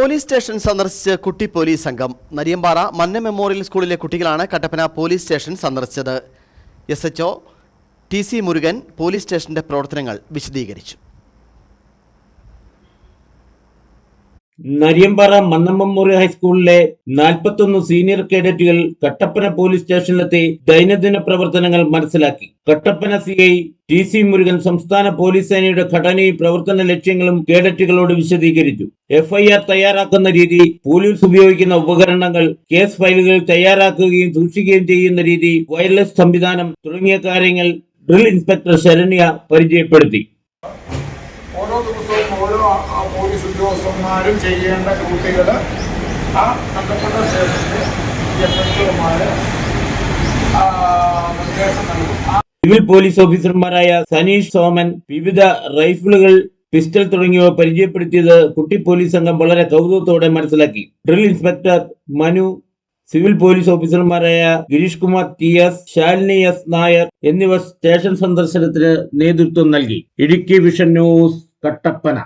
Police station സന്ദർശിച്ച് കുട്ടി police സംഘം നരിയമ്പാറ മന്ന മെമ്മോറിയൽ സ്കൂളിലെ കുട്ടികളാണ് കട്ടപ്പന പോലീസ് സ്റ്റേഷൻ സന്ദർശിച്ചത്. S H T C Murukan police സ്റ്റേഷന്റെ പ്രവർത്തനങ്ങൾ വിശദീകരിച്ചു. നരിയമ്പാറ മെമ്മോറിയൽ ഹൈസ്കൂളിലെ നാൽപ്പത്തൊന്ന് സീനിയർ കേഡറ്റുകൾ കട്ടപ്പന പോലീസ് സ്റ്റേഷനിലെത്തി ദൈനംദിന പ്രവർത്തനങ്ങൾ മനസ്സിലാക്കി. Kattappana C I T C Murukan സംസ്ഥാന പോലീസ് സേനയുടെ ഘടനയും പ്രവർത്തന ലക്ഷ്യങ്ങളും കേഡറ്റുകളോട് വിശദീകരിച്ചു. എഫ്ഐആർ തയ്യാറാക്കുന്ന രീതി പോലീസ് ഉപയോഗിക്കുന്ന ഉപകരണങ്ങൾ കേസ് ഫയലുകൾ തയ്യാറാക്കുകയും സൂക്ഷിക്കുകയും ചെയ്യുന്ന രീതി വയർലെസ് സംവിധാനം തുടങ്ങിയ കാര്യങ്ങൾ ഡ്രിൽ ഇൻസ്പെക്ടർ ശരണ്യ പരിചയപ്പെടുത്തി. ഓരോ ദിവസവും ഓരോ പോലീസ് ഉദ്യോഗസ്ഥന്മാരും ചെയ്യേണ്ട ഡ്യൂട്ടികൾ ആ ബന്ധപ്പെട്ട സ്റ്റേഷനിൽ എഫക്റ്റീവുമായ നിർദ്ദേശം നൽകും. സിവിൽ പോലീസ് ഓഫീസർമാരായ സനീഷ് സോമൻ വിവിധ റൈഫിളുകൾ പിസ്റ്റൾ തുടങ്ങിയവ പരിചയപ്പെടുത്തിയത് കുട്ടി പോലീസ് സംഘം വളരെ കൗതുകത്തോടെ മനസ്സിലാക്കി. Drill inspector Manu civil police ഓഫീസർമാരായ Girish Kumar T S Shalini S Nair എന്നിവർ സ്റ്റേഷൻ സന്ദർശനത്തിന് നേതൃത്വം നൽകി. Idukki vision news Kattappana.